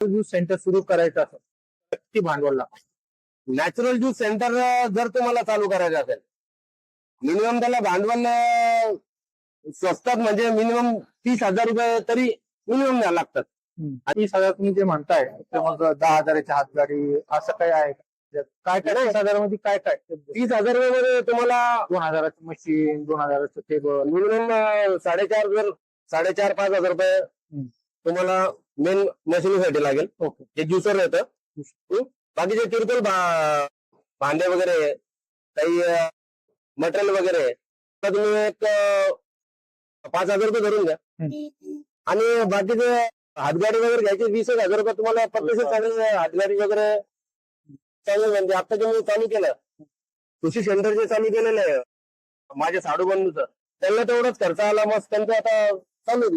Juice centre सुरू करायचं असेल तर किती भांडवल लागतं नॅचरल ज्यूस सेंटर जर तुम्हाला चालू करायचं असेल मिनिमम त्याला भांडवल स्वस्तात म्हणजे मिनिमम तीस हजार रुपये तरी मिनिमम द्यावं लागतात. आणि सगळं तुम्ही जे म्हणताय ते मग दहा हजाराची हातगाडी असं काय आहे काय काय? तीस हजारामध्ये काय काय? तीस हजार रुपये तुम्हाला दोन हजाराचं मशीन दोन हजाराचं टेबल मिनिमम साडेचार जर साडेचार पाच हजार रुपये. तुम्हाला मेन मशिनीसाठी लागेल. ओके हे ज्युसर येतं. बाकीचे किरकोळ भांडे वगैरे काही मटेरियल वगैरे तर तुम्ही एक पाच हजार रुपये धरून घ्या. आणि बाकीचे हातगाडी वगैरे घ्यायचे वीस हजार रुपये तुम्हाला प्रत्यक्ष चांगले हातगाडी वगैरे चांगले म्हणजे. आता जे मी चालू केलं कृषी सेंटर जे चालू केलेलं आहे माझ्या साडू बंधूचं त्यांना तेवढाच खर्च आला मग त्यांचं आता चालू